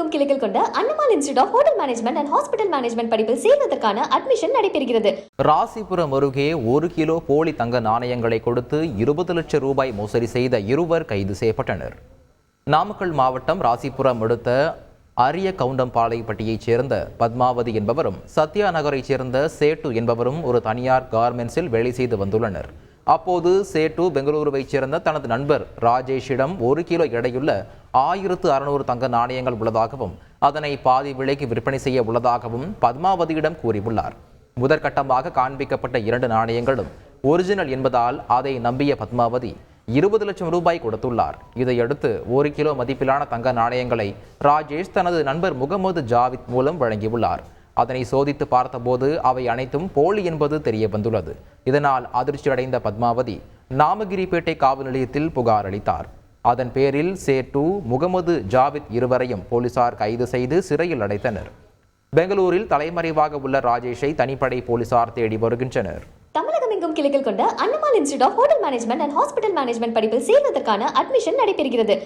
தமிழகமெங்கும் கிளைகள் கொண்ட Annamalai institute of hotel management and hospital management படிப்பில் சேர்வதற்கான அட்மிஷன் நடைபெறுகிறது. ராசிபுரம் அருகே ஒரு கிலோ போலி தங்க நாணயங்களை கொடுத்து இருபது லட்சம் ரூபாய் மோசடி செய்த இருவர் கைது செய்யப்பட்டனர். நாமக்கல் மாவட்டம் ராசிபுரம் அடுத்த அரிய கவுண்டம்பாளையப்பட்டியைச் சேர்ந்த பத்மாவதி என்பவரும் சத்யா நகரைச் சேர்ந்த சேட்டு என்பவரும் ஒரு தனியார் கார்மெண்ட்ஸில் வேலை செய்து வந்துள்ளனர். அப்போது சேட்டு பெங்களூருவைச் சேர்ந்த தனது நண்பர் ராஜேஷிடம் ஒரு கிலோ எடையுள்ள ஆயிரத்து அறுநூறு தங்க நாணயங்கள் உள்ளதாகவும் அதனை பாதி விலைக்கு விற்பனை செய்ய உள்ளதாகவும் பத்மாவதியிடம் கூறியுள்ளார். முதற்கட்டமாக காண்பிக்கப்பட்ட இரண்டு நாணயங்களும் ஒரிஜினல் என்பதால் அதை நம்பிய பத்மாவதி இருபது லட்சம் ரூபாய் கொடுத்துள்ளார். இதையடுத்து ஒரு கிலோ மதிப்பிலான தங்க நாணயங்களை ராஜேஷ் தனது நண்பர் முகமது ஜாவித் மூலம் வழங்கியுள்ளார். அதனை சோதித்து பார்த்தபோது அவை அனைத்தும் போலி என்பது தெரிய வந்துள்ளது. இதனால் அதிர்ச்சியடைந்த பத்மாவதி நாமகிரிப்பேட்டை காவல் நிலையத்தில் புகார் அளித்தார். அதன் பேரில் சேட்டு முகமது ஜாவித் இருவரையும் போலீசார் கைது செய்து சிறையில் அடைத்தனர். பெங்களூரில் தலைமறைவாக உள்ள ராஜேஷை தனிப்படை போலீசார் தேடி வருகின்றனர். தமிழகமெங்கும் கிளைகள் கொண்ட Annamalai institute of hotel management and hospital management படிப்பில் சேர்வதற்கான அட்மிஷன் நடைபெறுகிறது.